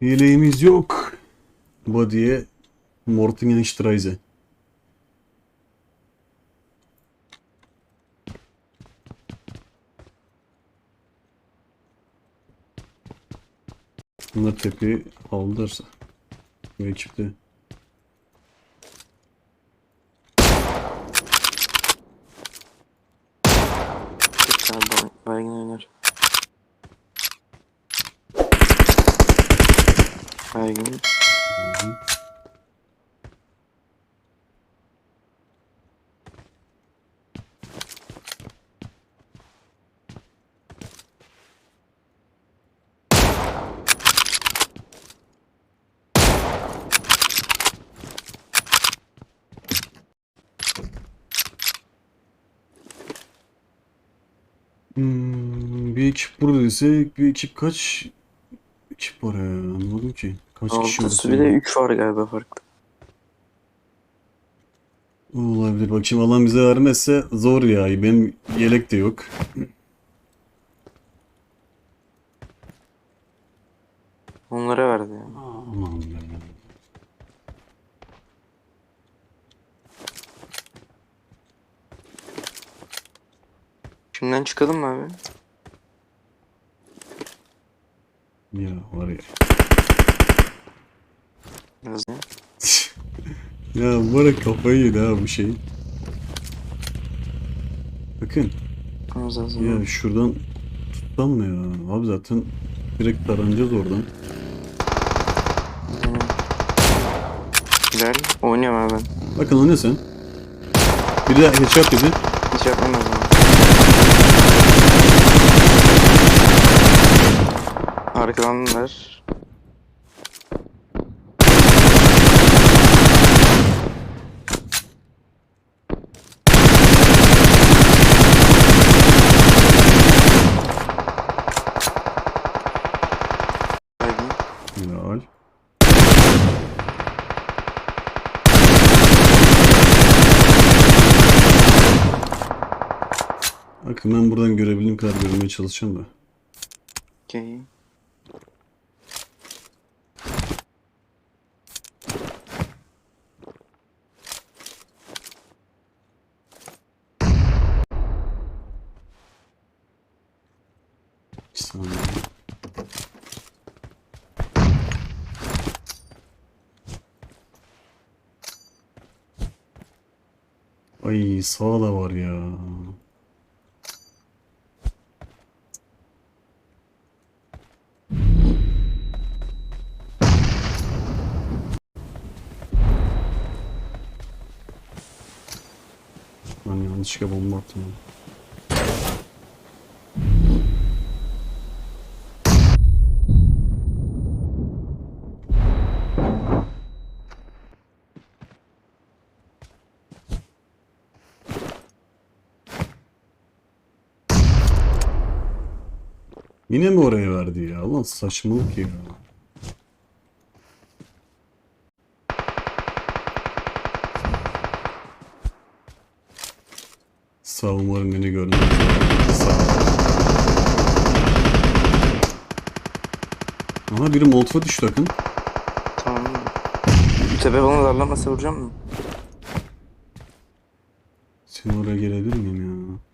Yeleğimiz yok. Body'ye Mortingenstreise. Bunlar tepeyi aldılarsa. Bu ekipte. Baygın oynar. Baygın. Hmm, bir ekip burada ise bir ekip kaç ekip var ya anlamadım ki. Kaç kişi Altısı bir de 3 var galiba farklı. Olabilir. Bakayım alan bize vermezse zor ya. Benim yelek de yok. Onlara verdi ya. Aman Şimdiden çıkalım mı abi? Ya var ya. Biraz ya. bu ara kafayı yedi ha bu şey. Bakın. Lazım. Ya şuradan tutsam mı ya? Abi zaten direkt taranacağız oradan. Gel. Oynuyorum abi ben. Bakın o ne sen? Bir de headshot dedi. Hiç yapmam lazım. Arkadanlar. Helal. Bakın ben buradan görebildiğim kadar görmeye çalışacağım da. Okey. Bir saniye. Ay sağ da var ya. Ben yanlışlıkla bomba attım. Yine mi oraya verdi ya? Lan saçmalık ya. Sağ umarım beni görmez. Aha biri molotofa düştü akın. Tamam. Tepe bana darlamasa vuracağım mı? Seni oraya gelebilir miyim ya?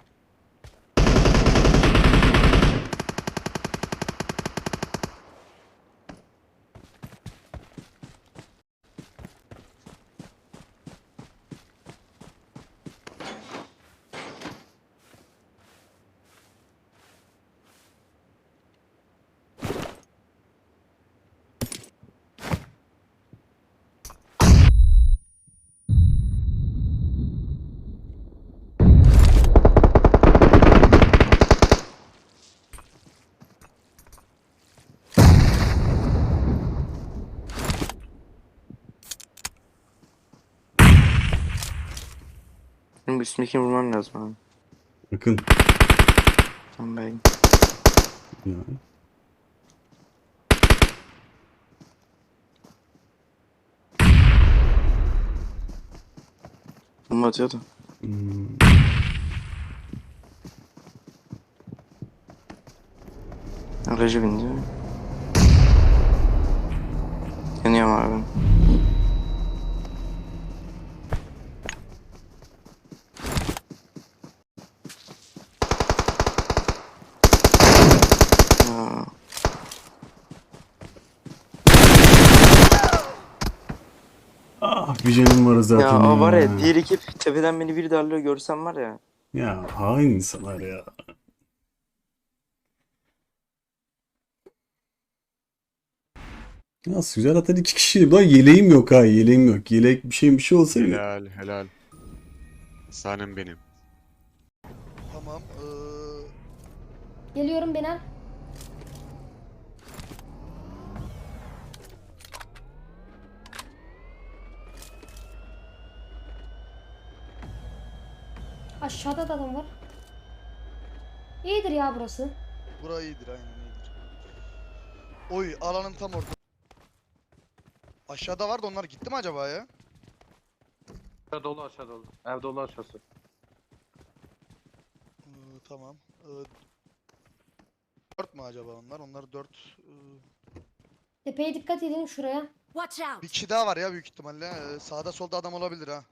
Benim üstümdekini vurmam lazım abi. Yakın. Tamam ben. Ya. Bomba atıyordu. Hmm. Aracı bindi. Yanıyorum abi. Ah bir canım var zaten Ya o var ya. ya diğer ekip tepeden beni bir darlıyor görsem var ya. Ya hain insanlar ya. Nasıl güzel zaten iki kişiydi. Lan yeleğim yok ha yeleğim yok. Yelek bir şey bir şey olsa bile. Helal helal. Sanem benim. Tamam. Ee, Geliyorum ben Aşağıda da adam var. İyidir ya burası. bura iyidir aynen iyidir. Oy alanın tam orta. Aşağıda vardı onlar gitti mi acaba ya? Aşağı dolu aşağı dolu. Ev dolu aşağısı. Ee, tamam. Ee, 4 mü acaba onlar? Onlar 4. Tepeye dikkat edin şuraya. Watch out! bir kişi daha var ya büyük ihtimalle. Ee, sağda solda adam olabilir ha.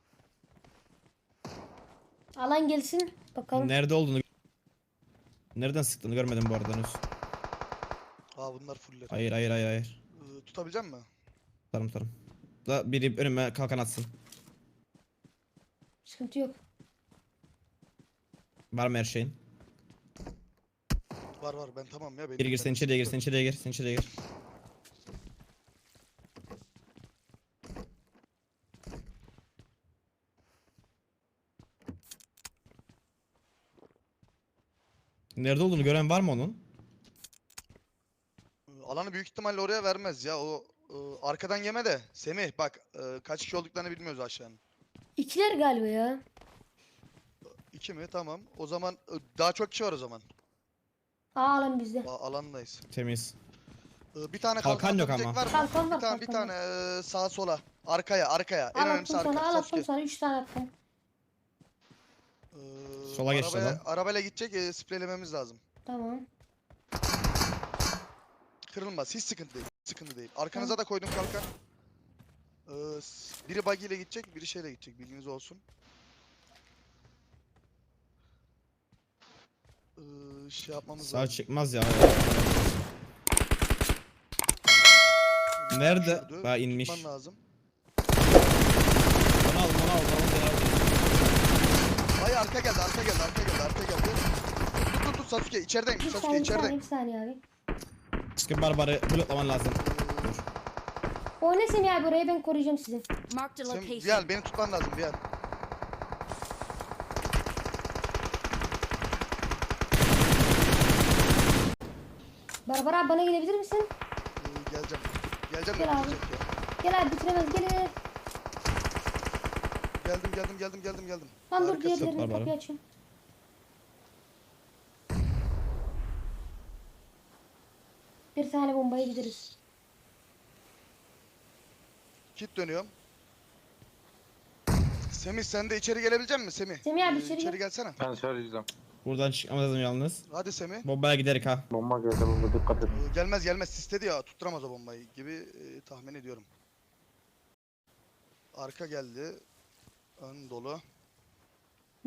Alan gelsin. Bakalım. Nerede olduğunu Nereden sıktığını görmedim bu arada henüz. Aa bunlar fuller. Hayır hayır hayır hayır. Ee, tutabilecek mi? Tutarım tutarım. Da biri önüme kalkan atsın. Sıkıntı yok. Var mı her şeyin? Var var ben tamam ya. Benim, Gir gir sen içeriye gir sen içeriye gir sen içeriye gir. Nerede olduğunu gören var mı onun? Ee, Alanı büyük ihtimalle oraya vermez ya. O e, arkadan yeme de. Semih bak e, kaç kişi olduklarını bilmiyoruz aşağının. İkiler galiba ya. İki mi? Tamam. O zaman e, daha çok kişi var o zaman. Aa alan bizde. A- alandayız. Temiz. Ee, bir tane Kalkan yok atabilecek ama. Var mı? Kalkan var. Bir tane bir kalkan tane e, sağa sola. Arkaya arkaya. En Al önemlisi attım sana, al attım Sasuke. sana. Üç tane attım. Ee, Sola geçti arabaya, adam. Arabayla gidecek e, spreylememiz lazım. Tamam. Kırılmaz. Hiç sıkıntı değil. hiç Sıkıntı değil. Arkanıza da koydum kalkan. Ee, s- biri buggy ile gidecek, biri şeyle gidecek. Bilginiz olsun. Ee, şey yapmamız Sağ lazım. çıkmaz ya. Nerede? Düşürdü, Ha inmiş. tutman lazım. Onu al onu al onu al. Ay arka geldi, arka geldi, arka geldi, arka geldi. Tut tut tut Sasuke içerideyim. Bir Sasuke saniye, bir içeride. saniye, bir saniye abi. Sıkın barbarı bloklaman lazım. Dur. Oyna Semih abi oraya ben koruyacağım sizi. Marked a Sen location. Vial beni tutman lazım Vial. Barbara abi bana gelebilir misin? Ee, geleceğim. Geleceğim Gel de abi. bitecek ya. Gel abi bitiremez gel gel. Geldim geldim geldim geldim geldim. Lan dur Harikasın. diğerlerini kapıyı açayım. Bir tane bombaya gideriz. Kit dönüyorum. Semih sen de içeri gelebilecek misin Semih? Semih abi Ee, içeri içeri gel. gelsene. Ben yüzeceğim. Buradan çıkmamız lazım yalnız. Hadi Semih. Bombaya giderik ha. Bomba geldi burada dikkat et. Ee, gelmez gelmez sistedi ya tutturamaz o bombayı gibi e, tahmin ediyorum. Arka geldi. Ön dolu.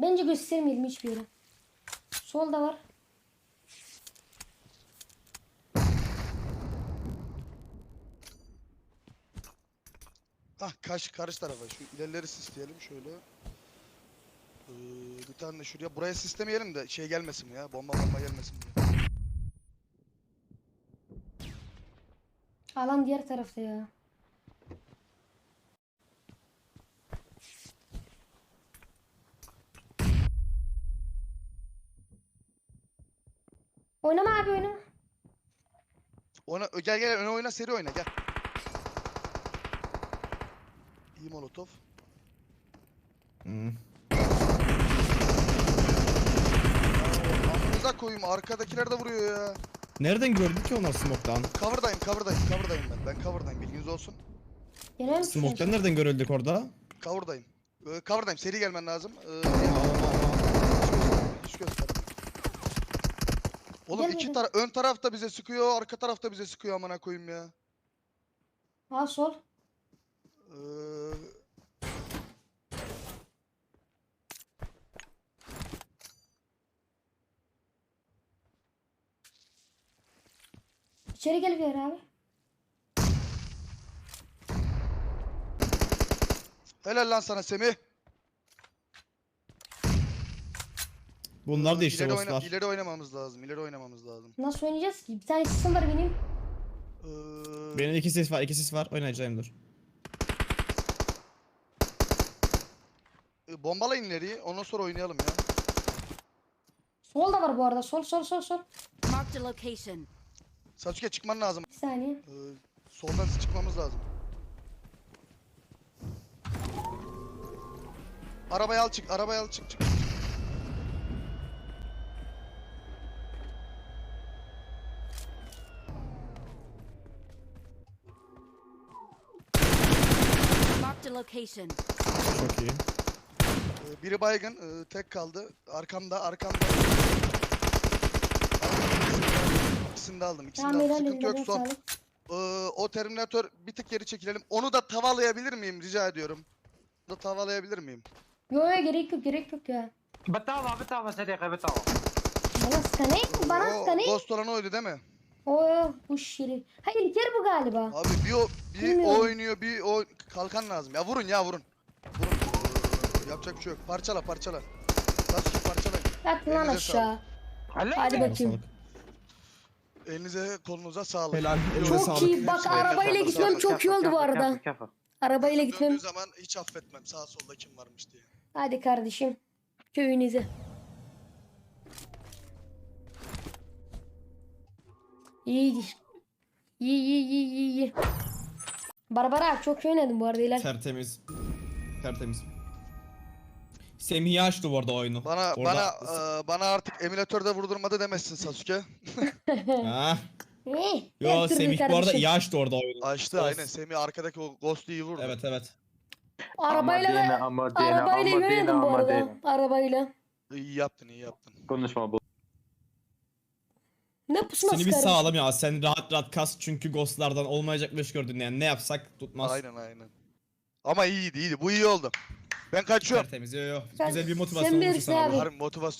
Bence göstermeyelim hiçbir yere. Solda var. Hah karşı karşı tarafa şu ilerleri sisleyelim şöyle. Ee, bir tane de şuraya. Buraya sislemeyelim de şey gelmesin ya. Bomba bomba gelmesin diye. Alan diğer tarafta ya. Oynama abi oynama. Ona gel gel öne oyna seri oyna gel. İyi molotof. Hmm. Amınıza koyayım arkadakiler de vuruyor ya. Nereden gördün ki onlar smoke'tan? Cover'dayım cover'dayım cover'dayım ben. Ben cover'dayım bilginiz olsun. Gelir misin? Smoke'tan nereden görüldük orada? Cover'dayım. Ee, cover'dayım seri gelmen lazım. Ee, hiç göster. Hiç göster. Oğlum iki dedim. taraf ön taraf da bize sıkıyor, arka taraf da bize sıkıyor amına koyayım ya. Ha sol. Ee, İçeri gel bir abi. helal lan sana Semih. Bunlar da işte ileri, oyna- bosslar. ileri oynamamız lazım. İleri oynamamız lazım. Nasıl oynayacağız ki? Bir tane sistem var benim. Ee, Benim iki ses var, iki ses var. Oynayacağım dur. e, bombalayın ileriyi. Ondan sonra oynayalım ya. Sol da var bu arada. Sol sol sol sol. Marked a location. Sasuke çıkman lazım. Bir saniye. Ee, soldan çıkmamız lazım. Arabaya al çık. Arabaya al çık çık. çık. Marked a location. Çok iyi. Ee, biri baygın. ee, tek kaldı. Arkamda arkamda. İkisini de aldım. İkisini de Tamam aldım. helal Sıkıntı yok eline son. sağlık. Ee, o Terminator bir tık geri çekilelim. Onu da tavalayabilir miyim rica ediyorum. Onu da tavalayabilir miyim? Yo yo gerek yok gerek yok ya. بتابع بتابع صديقي بتابع Bana skaney bana O skaney. Ghost olan oydu değil mi? Oo bu şerif. Hayır İlker bu galiba. Abi bir o bir Bilmiyorum. oynuyor bir o kalkan lazım. Ya vurun ya vurun. Vurun. Yapacak bir şey yok. Parçala parçala. Lastik parçala. Yat lan aşağı. Hadi bakayım. Elinize kolunuza sağlık. Helal. Çok sağlık. iyi. Bak Elinize arabayla sağlık. gitmem çok iyi oldu bu arada. Arabayla gitmem. Döndüğü zaman hiç affetmem. Sağ solda kim varmış diye. Hadi kardeşim. Köyünüze. İyi. İyi iyi iyi iyi. iyi. Barbara çok iyi oynadın bu arada Hilal. Tertemiz. Tertemiz. Semih açtı bu arada oyunu. Bana Orada- bana e, bana artık emülatörde vurdurmadı demezsin Sasuke. Ha. Eh, her Yo Semih bu arada iyi açtı orada oyunu. Açtı Ghost. aynen. Semih arkadaki o Ghost'u iyi vurdu. Evet evet. Arabayla Amadina, da Amadina, arabayla Amadina, oynadım bu arada. Arabayla. İyi yaptın iyi yaptın. konuşma bu. Ne pusması Seni bir kardeşim? sağlam ya. Sen rahat rahat kas çünkü ghostlardan olmayacakmış gördün yani. Ne yapsak tutmaz. Aynen aynen. Ama iyiydi iyiydi. Bu iyi oldu. Ben kaçıyorum. Tertemiz. Yo yo. Sen- Güzel bir sen motivasyon olmuş bilirsin sana. abi. Harbi motivasyon